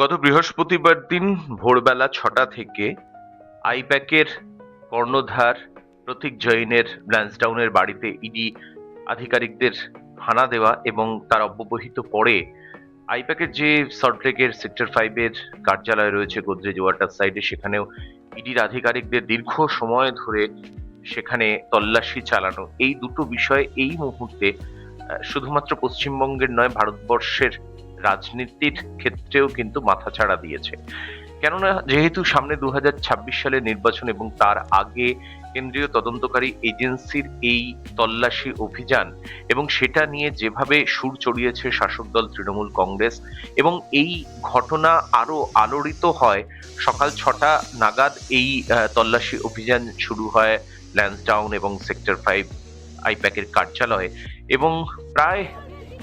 গত বৃহস্পতিবার দিন ভোরবেলা ছটা থেকে আইপ্যাকের কর্ণধার প্রতীক জৈনের ল্যান্সডাউনের বাড়িতে ইডি আধিকারিকদের হানা দেওয়া এবং তার অব্যবহিত পরে আইপ্যাকের যে সল্টলেকের সেক্টর ফাইভের কার্যালয় রয়েছে গোদরেজ ওয়াটার সাইডে, সেখানেও ইডির আধিকারিকদের দীর্ঘ সময় ধরে সেখানে তল্লাশি চালানো। এই দুটো বিষয় এই মুহূর্তে শুধুমাত্র পশ্চিমবঙ্গের নয়, ভারতবর্ষের রাজনীতির ক্ষেত্রেও কিন্তু মাথাচাড়া দিয়েছে। কেননা, যেহেতু সামনে দু সালের নির্বাচন এবং তার আগে কেন্দ্রীয় তদন্তকারী এজেন্সির এই তল্লাশি অভিযান এবং সেটা নিয়ে যেভাবে সুর চড়িয়েছে শাসক দল তৃণমূল কংগ্রেস এবং এই ঘটনা আরও আলোড়িত হয়, সকাল ছটা নাগাদ এই তল্লাশি অভিযান শুরু হয় ল্যান্সডাউন এবং সেক্টর ফাইভ আইপ্যাকের কার্যালয়ে এবং প্রায়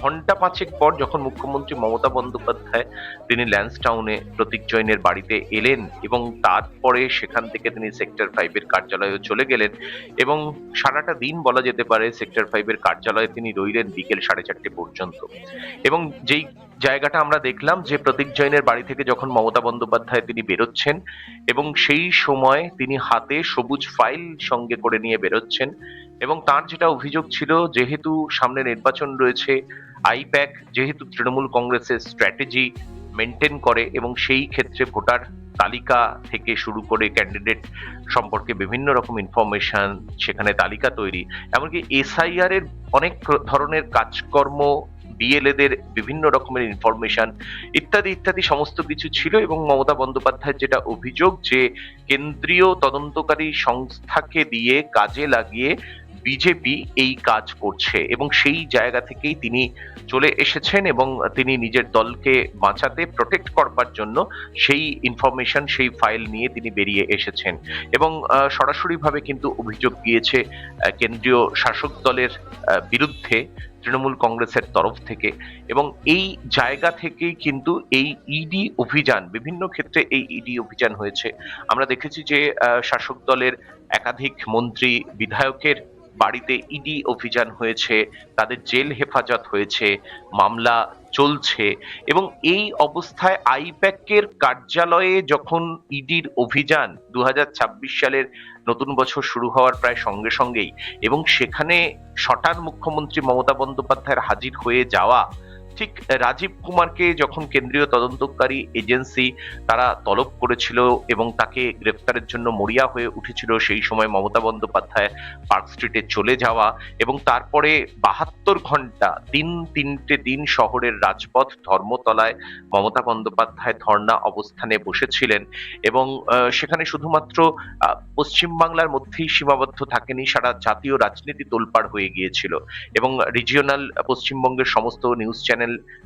ঘণ্টা পাঁচেক পর যখন মুখ্যমন্ত্রী মমতা বন্দ্যোপাধ্যায় তিনি ল্যান্সটাউনে প্রতীক জৈনের বাড়িতে এলেন এবং তারপরে সেখান থেকে তিনি সেক্টর ফাইভের কার্যালয়ে চলে গেলেন এবং সারাটা দিন বলা যেতে পারে সেক্টর ফাইভের কার্যালয়ে তিনি রইলেন বিকেল সাড়ে চারটে পর্যন্ত। এবং যেই জায়গাটা আমরা দেখলাম যে প্রতীক জৈনের বাড়ি থেকে যখন মমতা বন্দ্যোপাধ্যায় তিনি বেরোচ্ছেন এবং সেই সময় তিনি হাতে সবুজ ফাইল সঙ্গে করে নিয়ে বেরোচ্ছেন এবং তার যেটা অভিযোগ ছিল, যেহেতু সামনে নির্বাচন রয়েছে আইপ্যাক যেহেতু তৃণমূল কংগ্রেসের স্ট্র্যাটেজি মেনটেন করে এবং সেই ক্ষেত্রে ভোটার তালিকা থেকে শুরু করে ক্যান্ডিডেট সম্পর্কে বিভিন্ন রকম ইনফরমেশন সেখানে তালিকা তৈরি। এমনকি এসআইআর এর অনেক ধরনের কাজকর্ম বিএলএদের বিভিন্ন রকমের ইনফরমেশন ইত্যাদি ইত্যাদি সমস্ত কিছু ছিল এবং মমতা বন্দ্যোপাধ্যায়ের যেটা অভিযোগ যে কেন্দ্রীয় তদন্তকারী সংস্থাকে দিয়ে কাজে লাগিয়ে বিজেপি এই কাজ করছে এবং সেই জায়গা থেকেই তিনি চলে এসেছেন এবং তিনি নিজের দলকে বাঁচাতে প্রোটেক্ট করবার জন্য সেই ইনফরমেশন সেই ফাইল নিয়ে তিনি বেরিয়ে এসেছেন। এবং সরাসরিভাবে কিন্তু অভিযোগ গিয়েছে কেন্দ্রীয় শাসক দলের বিরুদ্ধে, তৃণমূল কংগ্রেসের তরফ থেকে। এবং এই জায়গা থেকেই কিন্তু এই ইডি অভিযান, বিভিন্ন ক্ষেত্রে এই ইডি অভিযান হয়েছে। আমরা দেখেছি যে শাসক দলের একাধিক মন্ত্রী, বিধায়কের বাড়িতে ইডি অভিযান হয়েছে, তাদের জেল হেফাজত হয়েছে, মামলা চলছে এবং এই অবস্থায় আইপ্যাকের কার্যালয়ে যখন ইডির অভিযান দু হাজার ছাব্বিশ সালের নতুন বছর শুরু হওয়ার প্রায় সঙ্গে সঙ্গেই এবং সেখানে সটান মুখ্যমন্ত্রী মমতা বন্দ্যোপাধ্যায়ের হাজির হয়ে যাওয়া ঠিক রাজীব কুমারকে যখন কেন্দ্রীয় তদন্তকারী এজেন্সি তারা তলব করেছিল এবং তাকে গ্রেফতারের জন্য মরিয়া হয়ে উঠেছিল, সেই সময় মমতা বন্দ্যোপাধ্যায় পার্ক স্ট্রিটে চলে যাওয়া এবং তারপরে বাহাত্তর ঘণ্টা, দিন তিনটে দিন শহরের রাজপথ ধর্মতলায় মমতা বন্দ্যোপাধ্যায় ধর্ণা অবস্থানে বসেছিলেন এবং সেখানে শুধুমাত্র পশ্চিমবাংলার মধ্যেই সীমাবদ্ধ থাকেনি, সারা জাতীয় রাজনীতি তোলপাড় হয়ে গিয়েছিল এবং রিজিওনাল পশ্চিমবঙ্গের সমস্ত নিউজ চ্যানেল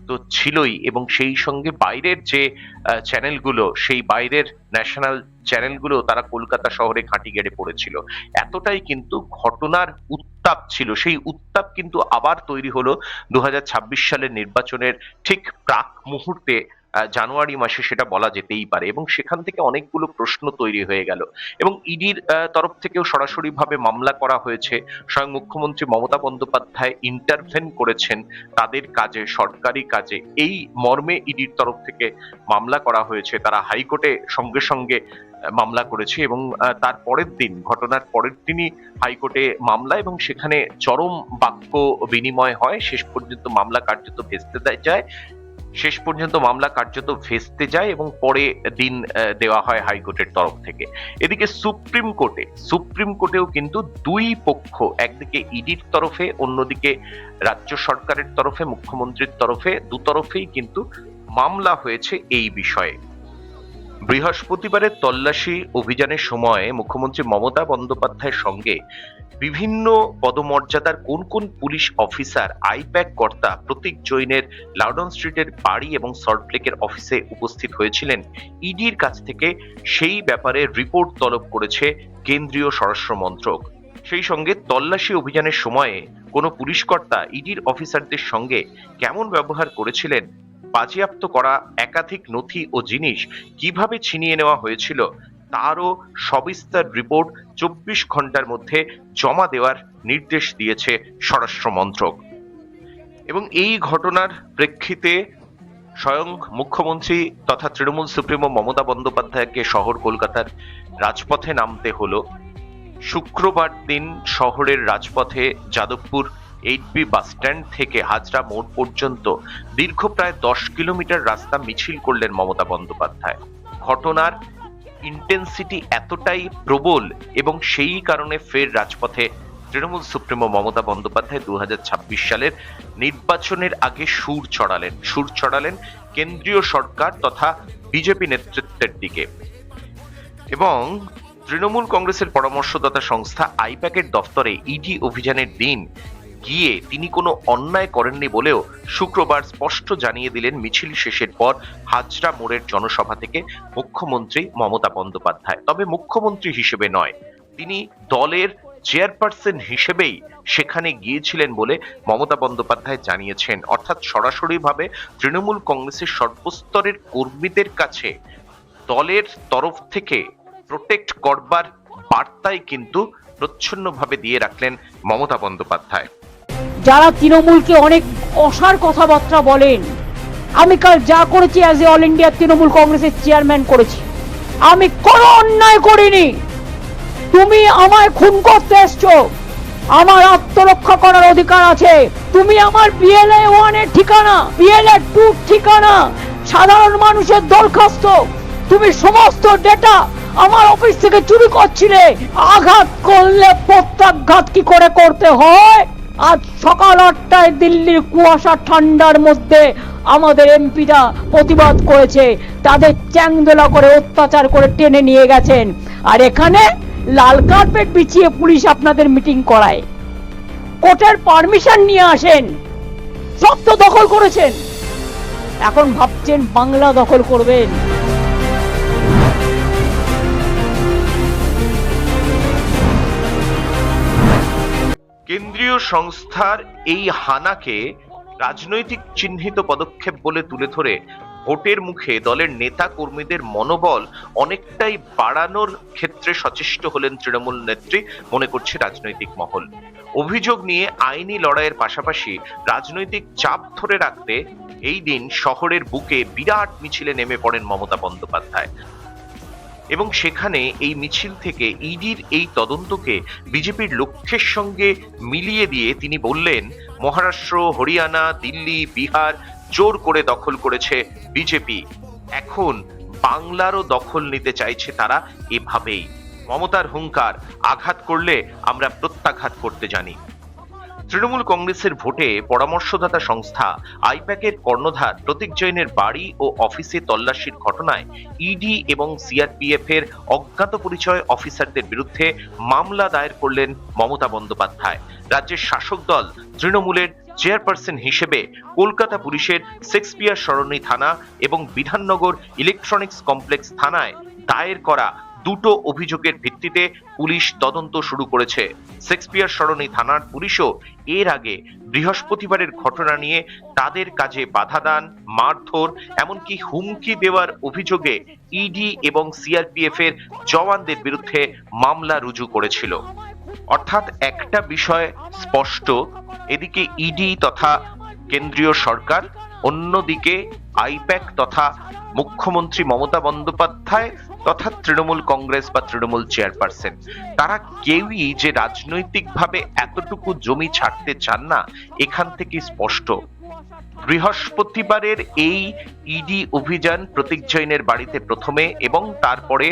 তো ছিলই এবং সেই সঙ্গে বাইরের যে চ্যানেলগুলো সেই বাইরের ন্যাশনাল চ্যানেলগুলো তারা কলকাতা শহরে খাঁটি গেড়ে পড়েছিল। এতটাই কিন্তু ঘটনার উত্তাপ ছিল। সেই উত্তাপ কিন্তু আবার তৈরি হলো দু হাজার ছাব্বিশ সালের নির্বাচনের ঠিক প্রাক মুহূর্তে জানুয়ারি মাসে সেটা বলা যেতেই পারে এবং সেখান থেকে অনেকগুলো প্রশ্ন তৈরি হয়ে গেল। এবং ইডির তরফ থেকেও সরাসরিভাবে মামলা করা হয়েছে। স্বয়ং মুখ্যমন্ত্রী মমতা বন্দ্যোপাধ্যায় ইন্টারভেন করেছেন তাদের কাজে, সরকারি কাজে। এই মর্মে ইডির তরফ থেকে মামলা করা হয়েছে। তারা হাইকোর্টে সঙ্গে সঙ্গে মামলা করেছে এবং তার পরের দিন, ঘটনার পরের দিনই হাইকোর্টে মামলা এবং সেখানে চরম বাক্য বিনিময় হয়। শেষ পর্যন্ত মামলা কার্যত ভেস্তে দেয়, যায়। শেষ পর্যন্ত মামলা কার্যত ভেস্তে যায় এবং পরে দিন দেওয়া হয় হাইকোর্টের তরফ থেকে। এদিকে সুপ্রিম কোর্টে, সুপ্রিম কোর্টেও কিন্তু দুই পক্ষ, একদিকে ইডির তরফে, অন্যদিকে রাজ্য সরকারের তরফে, মুখ্যমন্ত্রীর তরফে, দুতরফেই কিন্তু মামলা হয়েছে এই বিষয়ে। বৃহস্পতিবারের তল্লাশি অভিযানের সময় মুখ্যমন্ত্রী মমতা বন্দ্যোপাধ্যায়ের সঙ্গে বিভিন্ন পদমর্যাদার কোন কোন পুলিশ অফিসার, আইপ্যাক কর্তা, প্রতীক জৈনের লাউডন স্ট্রিটের বাড়ি এবং সল্টলেকের অফিসে উপস্থিত হয়েছিলেন। ইডির কাছ থেকে সেই ব্যাপারে রিপোর্ট তলব করেছে কেন্দ্রীয় স্বরাষ্ট্র মন্ত্রক। সেই সঙ্গে তল্লাশি অভিযানের সময়ে কোনো পুলিশকর্তা ইডির অফিসারদের সঙ্গে কেমন ব্যবহার করেছিলেন বাজেয়াপ্ত করা একাধিক নথি ও জিনিস কীভাবে ছিনিয়ে নেওয়া হয়েছিল, তারও সবিস্তার রিপোর্ট চব্বিশ ঘণ্টার মধ্যে জমা দেওয়ার নির্দেশ দিয়েছে স্বরাষ্ট্র মন্ত্রক। এবং এই ঘটনার প্রেক্ষিতে স্বয়ং মুখ্যমন্ত্রী তথা তৃণমূল সুপ্রিমো মমতা বন্দ্যোপাধ্যায়কে শহর কলকাতার রাজপথে নামতে হলো। শুক্রবার দিন শহরের রাজপথে যাদবপুর এইট বি বাসস্ট্যান্ড থেকে হাজরা মোড় পর্যন্ত দীর্ঘ প্রায় দশ কিলোমিটার রাস্তা মিছিল করলেন মমতা বন্দ্যোপাধ্যায়। ঘটনার ইন্টেন্সিটি এতটাই প্রবল এবং সেই কারণে ফের রাজপথে তৃণমূল সুপ্রিমো মমতা বন্দ্যোপাধ্যায় দুহাজার ছাব্বিশ সালের নির্বাচনের আগে সুর চড়ালেন সুর চড়ালেন কেন্দ্রীয় সরকার তথা বিজেপি নেতৃত্বের দিকে। এবং তৃণমূল কংগ্রেসের পরামর্শদাতা সংস্থা আইপ্যাকের দফতরে ইডি অভিযানের দিন গিয়ে তিনি কোনো অন্যায় করেননি বলেও শুক্রবার স্পষ্ট জানিয়ে দিলেন মিছিল শেষের পর হাজরা মোড়ের জনসভা থেকে মুখ্যমন্ত্রী মমতা বন্দ্যোপাধ্যায়। তবে মুখ্যমন্ত্রী হিসেবে নয়, তিনি দলের চেয়ারপারসন হিসেবেই সেখানে গিয়েছিলেন বলে মমতা বন্দ্যোপাধ্যায় জানিয়েছেন। অর্থাৎ সরাসরিভাবে তৃণমূল কংগ্রেসের সর্বস্তরের কর্মীদের কাছে দলের তরফ থেকে প্রোটেক্ট করবার বার্তাই কিন্তু প্রচ্ছন্নভাবে দিয়ে রাখলেন মমতা বন্দ্যোপাধ্যায়। যারা তৃণমূলকে অনেক অসার কথাবার্তা বলেন, আমি কাল যা করেছি as a all India Trinamool কংগ্রেসের চেয়ারম্যান করেছি। আমি কোনো অন্যায় করিনি। তুমি আমায় খুন করতে এসছো। আমার আত্মরক্ষা করার অধিকার আছে। তুমি আমার বিএলএ ওয়ানের ঠিকানা বিএলএ টু ঠিকানা, সাধারণ মানুষের দরখাস্ত। তুমি সমস্ত ডেটা আমার অফিস থেকে চুরি করছিলে। আঘাত করলে প্রত্যাঘাত কি করে করতে হয়? আজ সকাল আটটায় দিল্লির কুয়াশা ঠান্ডার মধ্যে আমাদের এমপিরা প্রতিবাদ করেছে। তাদের চ্যাংদোলা করে অত্যাচার করে টেনে নিয়ে গেছেন। আর এখানে লাল কার্পেট বিছিয়ে পুলিশ আপনাদের মিটিং করায়। কোর্টের পারমিশন নিয়ে আসেন। সব তো দখল করেছেন। এখন ভাবছেন বাংলা দখল করবেন। কেন্দ্রীয় সংস্থার এই হানাকে রাজনৈতিক চিহ্নিত পদক্ষেপ বলে তুলে ধরে ভোটের মুখে দলের নেতা কর্মীদের মনোবল অনেকটাই বাড়ানোর ক্ষেত্রে সচেষ্ট হলেন তৃণমূল নেত্রী, মনে করছে রাজনৈতিক মহল। অভিযোগ নিয়ে আইনি লড়াইয়ের পাশাপাশি রাজনৈতিক চাপ ধরে রাখতে এই দিন শহরের বুকে বিরাট মিছিলে নেমে পড়েন মমতা বন্দ্যোপাধ্যায়। এবং সেখানে এই মিছিল থেকে ইডির এই তদন্তকে বিজেপির লক্ষ্যের সঙ্গে মিলিয়ে দিয়ে তিনি বললেন, মহারাষ্ট্র, হরিয়ানা, দিল্লি, বিহার জোর করে দখল করেছে বিজেপি। এখন বাংলারও দখল নিতে চাইছে তারা এভাবেই। মমতার হুঙ্কার আঘাত করলে আমরা প্রত্যাঘাত করতে জানি। তৃণমূল কংগ্রেসের ভোটে পরামর্শদাতা সংস্থা আইপ্যাকের কর্ণধার প্রতীক জৈনের বাড়ি ও অফিসে তল্লাশির ঘটনায় ইডি এবং সিআরপিএফ এর অজ্ঞাত পরিচয় অফিসারদের বিরুদ্ধে মামলা দায়ের করলেন মমতা বন্দ্যোপাধ্যায়। রাজ্যের শাসক দল তৃণমূলের চেয়ারপারসন হিসেবে কলকাতা পুলিশের শেক্সপিয়ার সরণি থানা এবং বিধাননগর ইলেকট্রনিক্স কমপ্লেক্স থানায় দায়ের করা দুটো অভিযোগের ভিত্তিতে পুলিশ তদন্ত শুরু করেছে। শেক্সপিয়ার সরণি থানার পুলিশও এর আগে বৃহস্পতিবারের ঘটনা নিয়ে তাদের কাজে বাধা দান, মারধর, এমনকি হুমকি দেওয়ার অভিযোগে ইডি এবং সিআরপিএফ এর জওয়ানদের বিরুদ্ধে মামলা রুজু করেছিল। অর্থাৎ একটা বিষয় স্পষ্ট, এদিকে ইডি তথা কেন্দ্রীয় সরকার অন্যদিকে আইপ্যাক তথা মুখ্যমন্ত্রী মমতা বন্দ্যোপাধ্যায় তথা তৃণমূল কংগ্রেস বা তৃণমূল চেয়ারপারসন, তারা কেউই যে রাজনৈতিকভাবে এতটুকু জমি ছাড়তে চান না, এখান থেকে স্পষ্ট। বৃহস্পতিবারের এই ইডি অভিযান প্রতীক জৈনের বাড়িতে প্রথমে এবং তারপরে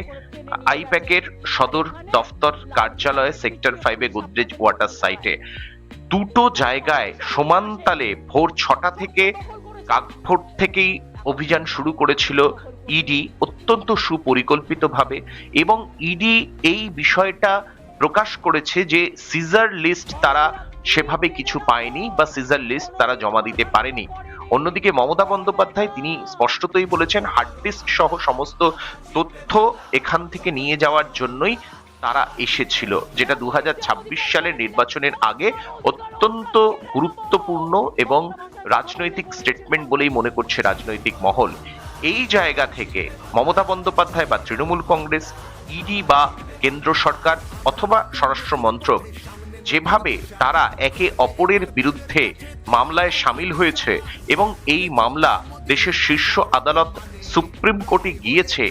আইপ্যাকের সদর দফতর কার্যালয়ে সেক্টর ফাইভে গোদরেজ ওয়াটার সাইটে। দুটো জায়গায় সমানতালে ভোর ছটা থেকে কাকভোর থেকেই অভিযান শুরু করেছিল ইডি অত্যন্ত সুপরিকল্পিতভাবে এবং ইডি এই বিষয়টা প্রকাশ করেছে যে সিজার লিস্ট তারা সেভাবে কিছু পায়নি বা সিজার লিস্ট তারা জমা দিতে পারেনি। অন্যদিকে মমতা বন্দ্যোপাধ্যায় তিনি স্পষ্টতই বলেছেন হার্ড ডিস্ক সহ সমস্ত তথ্য এখান থেকে নিয়ে যাওয়ার জন্যই তারা এসেছিল, যেটা দু হাজার ছাব্বিশ সালের নির্বাচনের আগে অত্যন্ত গুরুত্বপূর্ণ এবং রাজনৈতিক স্টেটমেন্ট বলেই মনে করছে রাজনৈতিক মহল। এই জায়গা থেকে মমতা বন্দ্যোপাধ্যায় বা তৃণমূল কংগ্রেস ইডি বা কেন্দ্র সরকার অথবা স্বরাষ্ট্র মন্ত্রক, যেভাবে তারা একে অপরের বিরুদ্ধে মামলায় সামিল হয়েছে এবং এই মামলা দেশের শীর্ষ আদালত সুপ্রিম কোর্টে গিয়েছে,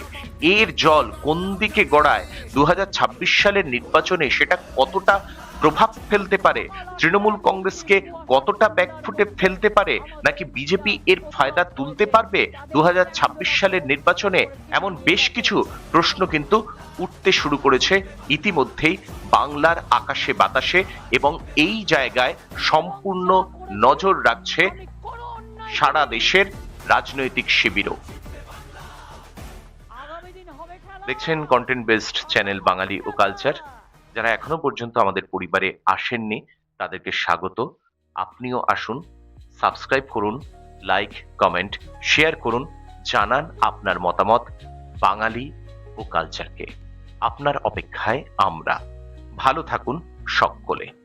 এর জল কোন দিকে গড়ায়? দু হাজার ছাব্বিশ সালের নির্বাচনে সেটা কতটা প্রভাব ফেলতে পারে? তৃণমূল কংগ্রেসকে কতটা ব্যাকফুটে ফেলতে পারে? নাকি বিজেপি এর ফায়দা তুলতে পারবে? দু হাজার ছাব্বিশ সালের নির্বাচনে এমন বেশ কিছু প্রশ্ন কিন্তু উঠতে শুরু করেছে। ইতিমধ্যেই বাংলার আকাশে বাতাসে এবং এই জায়গায় সম্পূর্ণ নজর রাখছে সারা দেশের রাজনৈতিক শিবিরও। দেখছেন কন্টেন্ট বেসড চ্যানেল বাঙালি ও কালচার যারা এখনও পর্যন্ত আমাদের পরিবারে আসেননি তাদেরকে স্বাগত। আপনিও আসুন সাবস্ক্রাইব করুন লাইক কমেন্ট শেয়ার করুন জানান আপনার মতামত বাঙালি ও কালচারকে আপনার অপেক্ষায় আমরা। ভালো থাকুন সকলে।